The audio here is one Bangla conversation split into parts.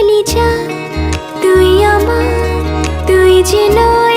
কলিজা তুই আমার তুই যে নয়নের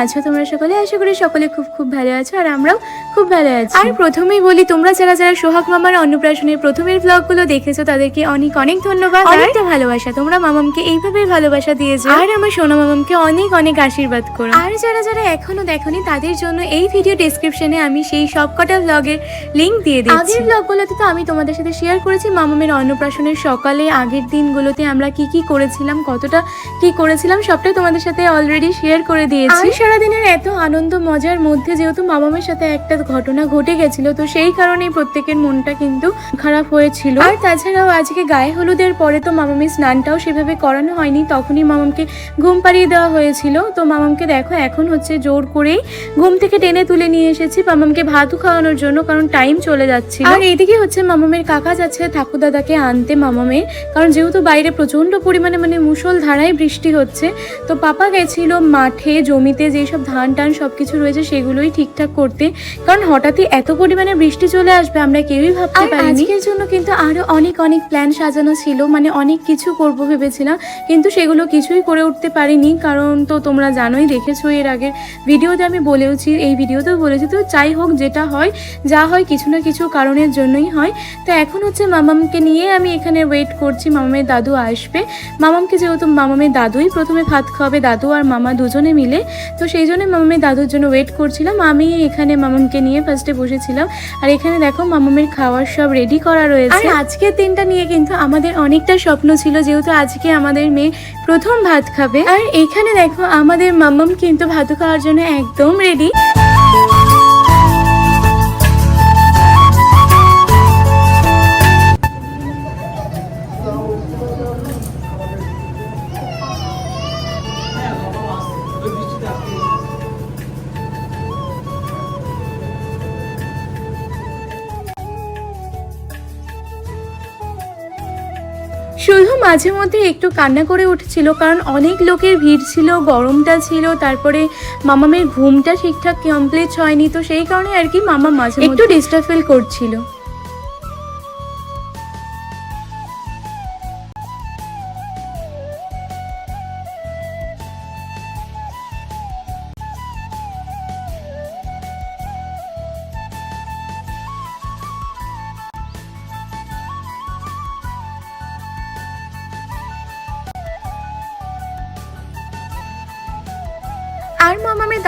আছো তোমরা সকলে? আশা করি সকলে খুব খুব ভালো আছো আর আমরাও খুব ভালো আছি। আর প্রথমেই বলি তোমরা যারা যারা সোহাগ মামার অন্নপ্রাশনের প্রথমের ব্লগগুলো দেখেছ তাদেরকে অনেক অনেক ধন্যবাদ। অনেকটা ভালোবাসা তোমরা মামামকে এইভাবেই ভালোবাসা দিয়েছ। আর আমার সোনা মামামকে অনেক অনেক আশীর্বাদ করো। আর যারা যারা এখনও দেখোনি তাদের জন্য এই ভিডিও ডেসক্রিপশনে আমি সেই সবকটা ব্লগের লিংক দিয়ে দিই আগের ব্লগগুলোতে তো আমি তোমাদের সাথে শেয়ার করেছি মামামের অন্নপ্রাশনের সকালে আগের দিনগুলোতে আমরা কি কি করেছিলাম কতটা কি করেছিলাম সবটাই তোমাদের সাথে অলরেডি শেয়ার করে দিয়েছি। সারাদিনের এত আনন্দ মজার মধ্যে যেহেতু মামামের সাথে একটা ঘটনা ঘটে গেছিল, তো সেই কারণেই প্রত্যেকের মনটা কিন্তু খারাপ হয়েছিল। আর তাছাড়াও আজকে গায়ে হলুদের পরে তো মামামের স্নানটাও সেভাবে করানো হয়নি, তখনই মামামকে ঘুম পাড়িয়ে দেওয়া হয়েছিল। তো মামামকে দেখো, এখন হচ্ছে জোর করেই ঘুম থেকে টেনে তুলে নিয়ে এসেছি মামামকে ভাতু খাওয়ানোর জন্য, কারণ টাইম চলে যাচ্ছিল। আর এইদিকে হচ্ছে মামামের কাকা যাচ্ছে ঠাকুর দাদাকে আনতে মামামের, কারণ যেহেতু বাইরে প্রচণ্ড পরিমাণে মানে মুষল ধারায় বৃষ্টি হচ্ছে, তো পাপা গেছিল মাঠে জমিতে যেসব ধান টান সবকিছু রয়েছে সেগুলোই ঠিকঠাক করতে। কারণ হঠাৎই এত পরিমাণে বৃষ্টি চলে আসবে আমরা কেউই ভাবতে পারিনি। আজকের জন্য কিন্তু আরও অনেক অনেক প্ল্যান সাজানো ছিল মানে অনেক কিছু করব ভেবেছিলাম কিন্তু সেগুলো কিছুই করে উঠতে পারিনি কারণ তো তোমরা জানোই দেখেছ এর আগে ভিডিওতে আমি বলেওছি এই ভিডিওতেও বলেছি তো যাই হোক যেটা হয় যা হয় কিছু না কিছু কারণের জন্যই হয়। তো এখন হচ্ছে মামামকে নিয়ে আমি এখানে ওয়েট করছি মামামের দাদু আসবে। মামামকে যেহেতু মামামের দাদুই প্রথমে ভাত খাওয়াবে দাদু আর মামা দুজনে মিলে তো সেই জন্য মামামের দাদুর জন্য ওয়েট করছিলাম। আমি এখানে মামামকে নিয়ে ফার্স্টে বসেছিলাম। আর এখানে দেখো মামামের খাওয়ার সব রেডি করা রয়েছে। আর আজকের দিনটা নিয়ে কিন্তু আমাদের অনেকটা স্বপ্ন ছিল, যেহেতু আজকে আমাদের মেয়ে প্রথম ভাত খাবে। আর এখানে দেখো আমাদের মামাম কিন্তু ভাত খাওয়ার জন্য একদম রেডি মাঝে মধ্যে একটু কান্না করে উঠেছিল, কারণ অনেক লোকের ভিড় ছিল, গরমটা ছিল, তারপরে মামামের ঘুমটা ঠিকঠাক কমপ্লিট হয়নি, তো সেই কারণে আর কি মামা মাঝে একটু ডিস্টার্ব ফিল করছিল।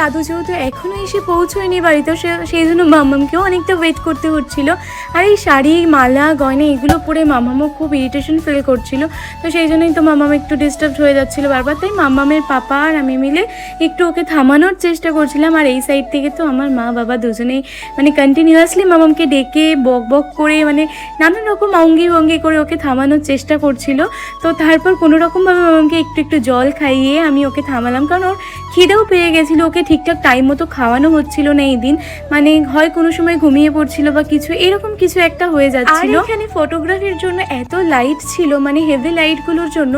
দাদু যেহেতু এখনও এসে পৌঁছয়নি বাড়িতে, সে- সেই জন্য মামামকেও অনেকটা ওয়েট করতে হচ্ছিল। আর এই শাড়ি, মালা, গয়না, এগুলো পরে মামামও খুব ইরিটেশন ফিল করছিল। তো সেই জন্যই তো মামাম একটু ডিস্টার্ব হয়ে যাচ্ছিল বারবার। তাই মামামের পাপা আর আমি মিলে একটু ওকে থামানোর চেষ্টা করছিলাম। আর এই সাইড থেকে তো আমার মা বাবা দুজনেই মানে কন্টিনিউয়াসলি মামামকে ডেকে বক বক করে মানে নানান রকম অঙ্গি ভঙ্গি করে ওকে থামানোর চেষ্টা করছিল। তো তারপর কোনো রকমভাবে মামামকে একটু একটু জল খাইয়ে আমি ওকে থামালাম। কারণ ওর খিদেও পেয়ে গেছিল, ওকে ঠিকঠাক টাইম মতো খাওয়ানো হচ্ছিল না এই দিন। মানে হয় কোনো সময় ঘুমিয়ে পড়ছিল বা কিছু, এরকম কিছু একটা হয়ে যাচ্ছিল। এখানে ফটোগ্রাফির জন্য এত লাইট ছিল মানে হেভি লাইটগুলোর জন্য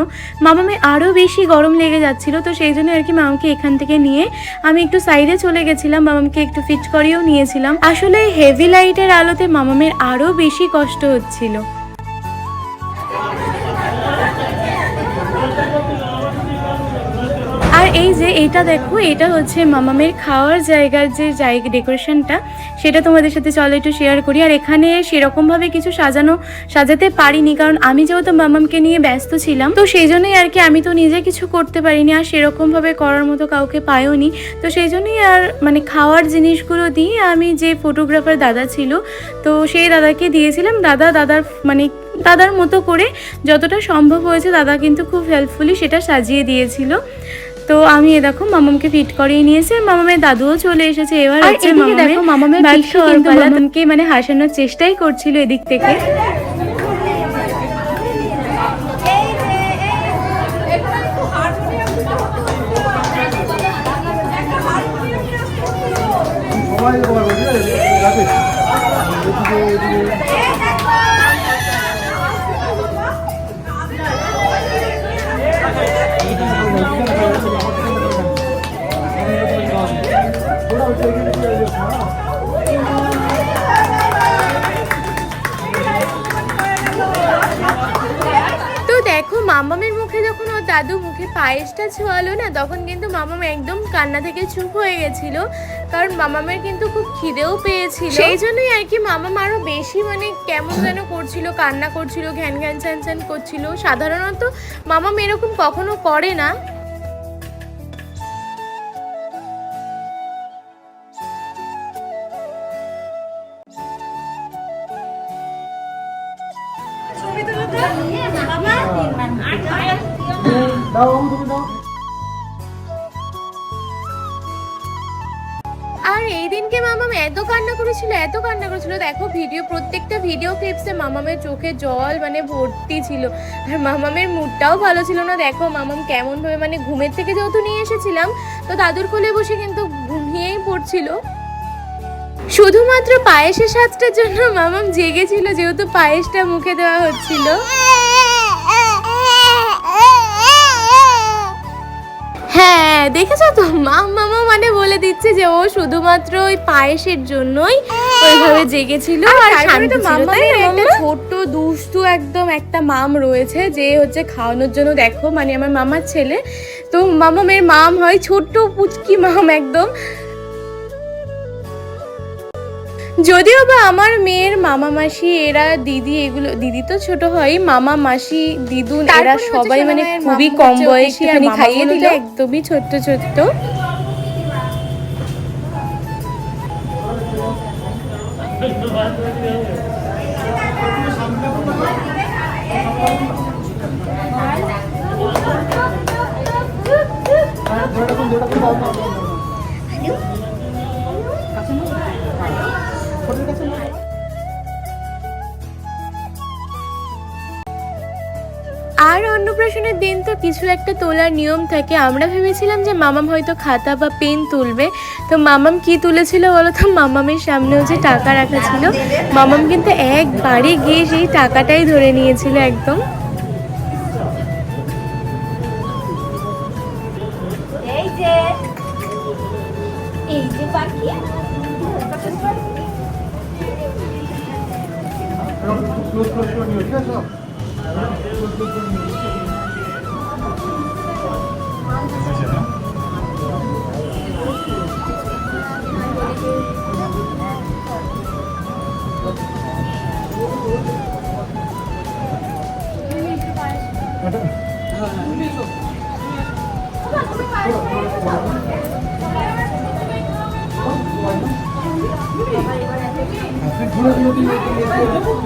মামামে আরও বেশি গরম লেগে যাচ্ছিল, তো সেই জন্য আর কি মামাকে এখান থেকে নিয়ে আমি একটু সাইডে চলে গেছিলাম মামামকে একটু ফিট করিয়েও নিয়েছিলাম। আসলে হেভি লাইটের আলোতে মামামের আরও বেশি কষ্ট হচ্ছিল। এই যে এটা দেখো, এটা হচ্ছে মামামের খাওয়ার জায়গার যে জায়গা ডেকোরেশনটা সেটা তোমাদের সাথে চলো একটু শেয়ার করি। আর এখানে সেরকমভাবে কিছু সাজানো, সাজাতে পারিনি, কারণ আমি যেহেতু মামামকে নিয়ে ব্যস্ত ছিলাম, তো সেই জন্যই আর কি আমি তো নিজে কিছু করতে পারিনি, আর সেরকমভাবে করার মতো কাউকে পাইওনি। তো সেই জন্যই আর মানে খাওয়ার জিনিসগুলো দিয়ে আমি যে ফটোগ্রাফার দাদা ছিল, তো সেই দাদাকে দিয়েছিলাম। দাদা দাদার মানে দাদার মতো করে যতটা সম্ভব হয়েছে, দাদা কিন্তু খুব হেল্পফুলি সেটা সাজিয়ে দিয়েছিল। তো আমি এ দেখো মামামকে ফিট করিয়ে নিয়েছি আর মামামের দাদুও চলে এসেছে। এবার আর হচ্ছে মামামের দেখো, মামামের মামামকে মানে হাসানোর চেষ্টাই করছিল এদিক থেকে। মামামের মুখে যখন ওর দাদু মুখে পায়েসটা ছোঁয়ালো না তখন কিন্তু মামাম একদম কান্না থেকে চুপ হয়ে গেছিল। কারণ মামামের কিন্তু খুব খিদেও পেয়েছিল। সেই জন্যই আর কি মামাম আরও বেশি মানে কেমন যেন করছিল কান্না করছিল ঘ্যান ঘ্যান চ্যান চ্যান করছিল। সাধারণত মামাম এরকম কখনো করে না। আর এই দিনকে মামাম এত কান্না করেছিল, এত কান্না করেছিল। দেখো ভিডিও প্রত্যেকটা ভিডিও ক্লিপসে মামামের চোখে জল মানে ভর্তি ছিল। আর মামামের মুডটাও ভালো ছিল না। দেখো, মামাম কেমন ভাবে মানে ঘুমের থেকে যেহেতু নিয়ে এসেছিলাম, তো দাদুর কোলে বসে কিন্তু ঘুমিয়েই পড়ছিল। শুধুমাত্র পায়েসের স্বাদটার জন্য মামাম জেগেছিল, যেহেতু পায়েসটা মুখে দেওয়া হচ্ছিল। হ্যাঁ দেখেছ তো? মা মামা মানে বলে দিচ্ছে যে ও শুধুমাত্র ওই পায়েসের জন্যই ওইভাবে জেগেছিল আর শান্ত একটা ছোট্ট দুষ্টু একদম একটা মাম রয়েছে যে হচ্ছে খাওয়ানোর জন্য দেখো মানে আমার মামার ছেলে। তো মামামের মাম হয় ছোট্ট পুচকি মাম একদম। যদিও বা আমার মেয়ের মামা মাসি এরা দিদি এগুলো দিদি তো ছোট হয় মামা মাসি দিদুন এরা সবাই মানে খুবই কম বয়সী আমি খাইয়ে দিল। একদমই ছোট্ট ছোট্ট। আর অন্নপ্রাশনের দিন তো কিছু একটা তোলার নিয়ম থাকে। আমরা ভেবেছিলাম যে মামাম হয়তো খাতা বা পেন তুলবে। তো মামাম কি তুলেছিল বলো তো? মামামের সামনেও যে টাকা রাখা ছিল। মামাম কিন্তু একবারে গিয়ে সেই টাকাটাই ধরে নিয়েছিল একদম।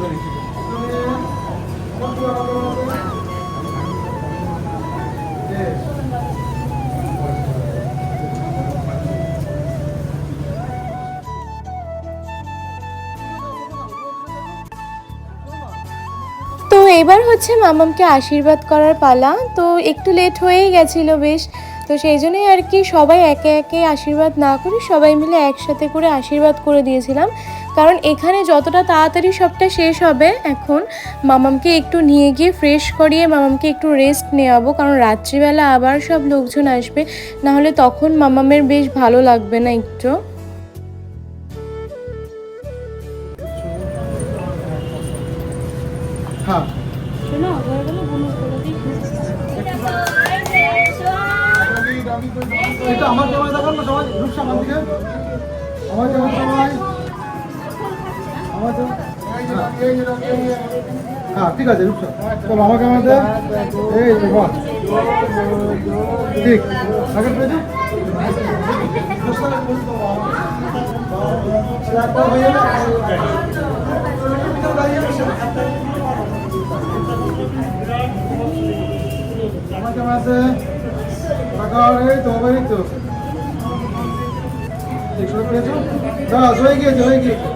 হয়ে. তো এবার হচ্ছে মামামকে আশীর্বাদ করার পালা। তো একটু লেট হয়েই গেছিল বেশ। তো সেই জন্যই আর কি সবাই একে একে আশীর্বাদ না করে সবাই মিলে একসাথে করে আশীর্বাদ করে দিয়েছিলাম। কারণ এখানে যতটা তাড়াতাড়ি সবটা শেষ হবে এখন, মামামকে একটু নিয়ে গিয়ে ফ্রেশ করিয়ে মামামকে একটু রেস্ট নেওয়াবো। কারণ রাত্রিবেলা আবার সব লোকজন আসবে, নাহলে তখন মামামের বেশ ভালো লাগবে না একটু। রূপসা চলো এই বাহ ঠিক। আগের পেয়েছ আমার ক্যামেরাতে টাকা এই তো শুরু করেছ দাঁড়া হয়ে গিয়েছে হয়ে গিয়েছে।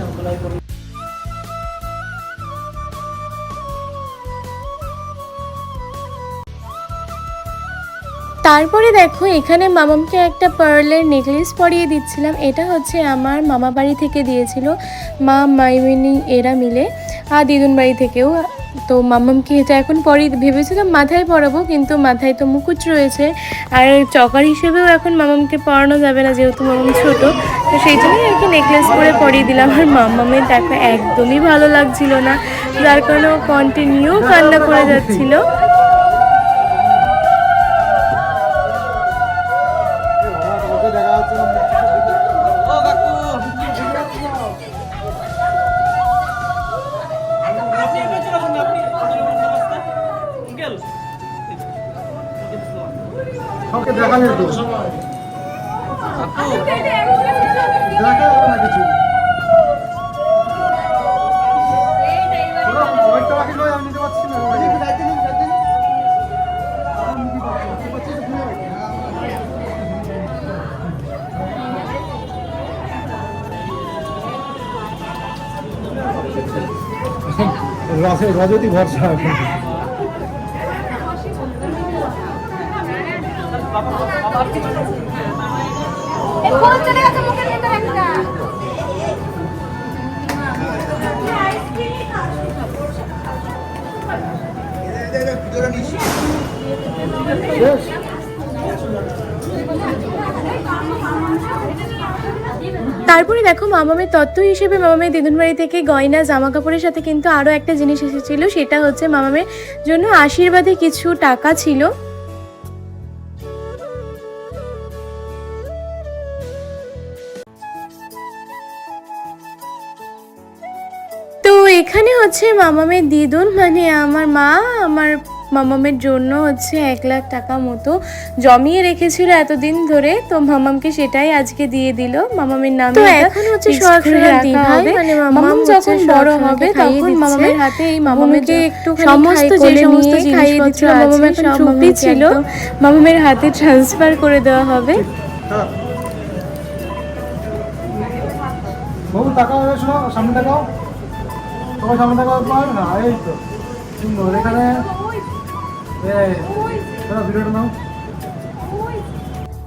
কেন তারপরে দেখো, এখানে মামামকে একটা পার্লের নেকলেস পরিয়ে দিচ্ছিলাম। এটা হচ্ছে আমার মামা বাড়ি থেকে দিয়েছিল মা মাইমিনি এরা মিলে। আর দিদুন বাড়ি থেকেও। তো মামামকে এটা এখন পরে, ভেবেছিলাম মাথায় পরাবো, কিন্তু মাথায় তো মুকুট রয়েছে। আর চকার হিসেবেও এখন মামামকে পরানো যাবে না, যেহেতু মামাম ছোট। তো সেই জন্যই আর কি নেকলেস করে পরিয়ে দিলাম। আর মামামের দেখো একদমই ভালো লাগছিল না। যার কারণে ও কন্টিনিউ কান্না করে যাচ্ছিল। সবকে দেখা যেত দেখা যাবে না কিছু ওয়েটটা তারপরে দেখো মামামের তত্ত্ব হিসেবে মামামের দিদুন বাড়ি থেকে গয়না জামা কাপড়ের সাথে কিন্তু আরও একটা জিনিস এসেছিল, সেটা হচ্ছে মামামের জন্য আশীর্বাদে কিছু টাকা ছিল। হচ্ছে মামামের দিদুন মানে আমার মা আমার মামামের জন্য হচ্ছে এক লাখ টাকা মতো জমিয়ে রেখেছিল এতদিন ধরে। তো মামামকে সেটাই আজকে দিয়ে দিল। মামামের নামে তো এখন হচ্ছে। মানে মামাম মামাম যখন বড় হবে তখন মামামের হাতে এই মামামের বুনুকে একটু সমস্ত যে সমস্ত জিনিসপত্র মামাম এখন সব ছিল। মামামের হাতে ট্রান্সফার করে দেওয়া হবে। হ্যাঁ। বাবু টাকা হবে শোনো সামনে টাকাও তোমার সামনে টাকা পার না এই তো। সুন্দর এখানে। ভিডিওটা নাও।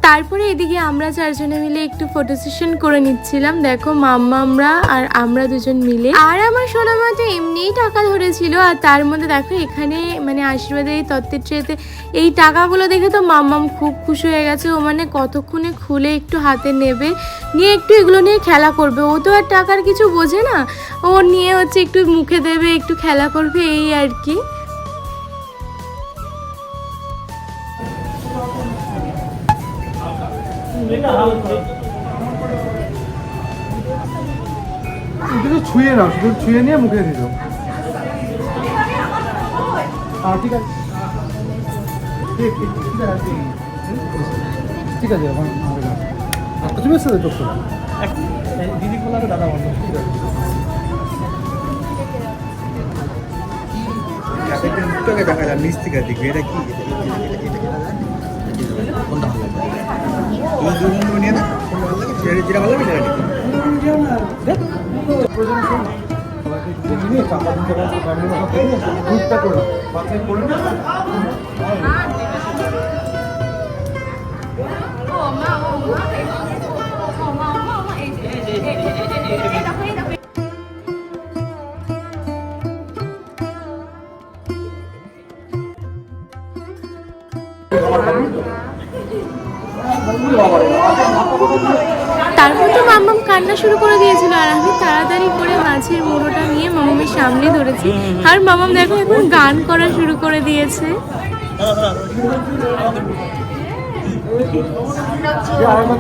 তারপরে এদিকে আমরা চারজনে মিলে একটু ফটো সেশন করে নিচ্ছিলাম। দেখো মাম্মা, আমরা আর আমরা দুজন মিলে। আর আমার সোনা মা তো এমনিই টাকা ধরেছিল আর তার মধ্যে দেখো এখানে মানে আশীর্বাদের এই তত্ত্বের ট্রেতে এই টাকাগুলো দেখে তো মাম্মাম খুব খুশি হয়ে গেছে। ও মানে কতক্ষণে খুলে একটু হাতে নেবে, নিয়ে একটু এগুলো নিয়ে খেলা করবে। ও তো আর টাকার কিছু বোঝে না। ও নিয়ে হচ্ছে একটু মুখে দেবে, একটু খেলা করবে, এই আর কি। শুধু ছুঁয়ে নাও, শুধু ছুঁয়ে নিয়ে মুখে দিত হ্যাঁ ঠিক আছে। ঠিক আছে। আচ্ছা তুমি দিদি খোলা দাদা বন্ধ ঠিক আছে দেখা যায় নিচ থেকে দেখবে এটা কি? বন্ধু নিয়ে না ভালো লাগে যেটা ভালো লাগে সেটা নিয়ে তারপর তো মাম্মাম কান্না শুরু করে দিয়েছিল আর আমি তাড়াতাড়ি করে মাছের মুড়োটা নিয়ে মামামের সামনে ধরেছি। আর মামাম দেখো এখন গান করা শুরু করে দিয়েছে। দাও এখন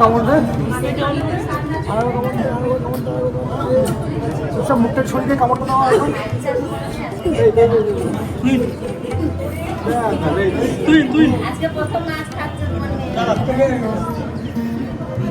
আজকে প্রথম নাচ খাচ্ছে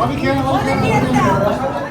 ছোট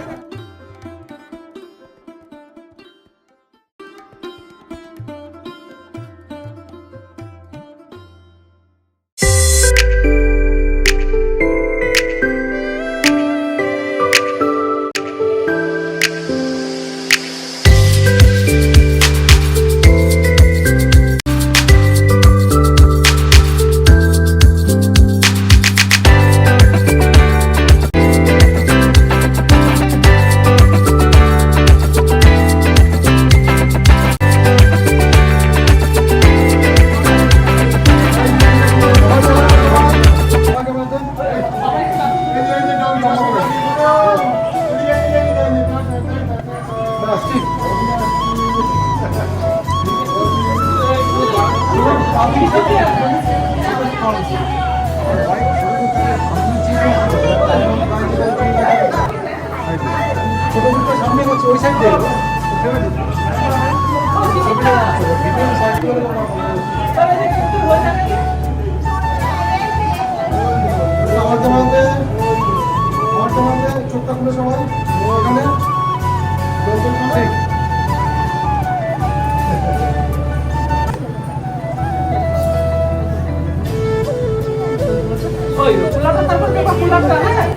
itu. Pulang kantor berapa pulang kan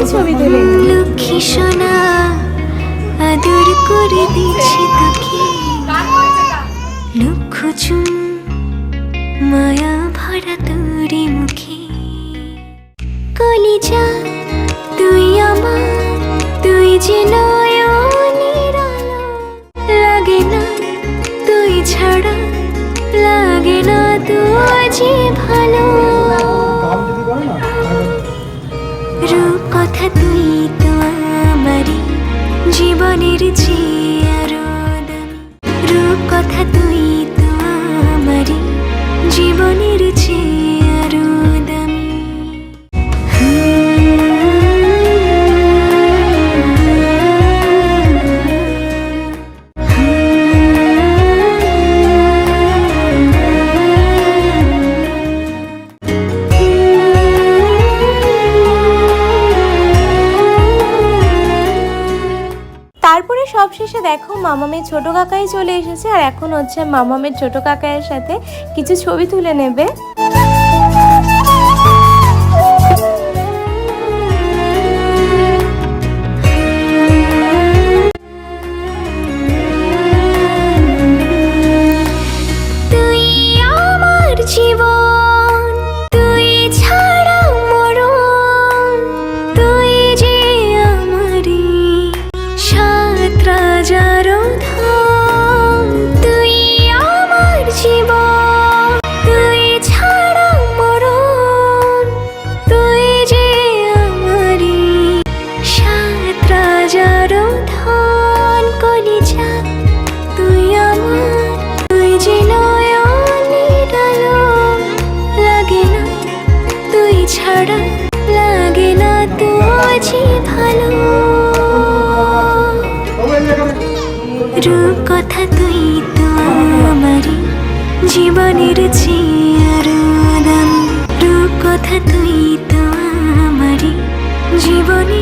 কয়েকটা ছবি তুলে লক্ষ্মী সোনা, আদর করে দিচ্ছি তোকে। লক্ষ চুম মায়া ভরা তোরে মুখে। কলিজা, তুই আমার, তুই যে নয়নের আলো। লাগে না, তুই ছাড়া, লাগে না তো যে ভালো দেখো মামা মামামের ছোট কাকাই চলে এসেছে, আর এখন হচ্ছে মামা মামামের ছোটো কাকায়ের সাথে কিছু ছবি তুলে নেবে।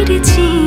করেছি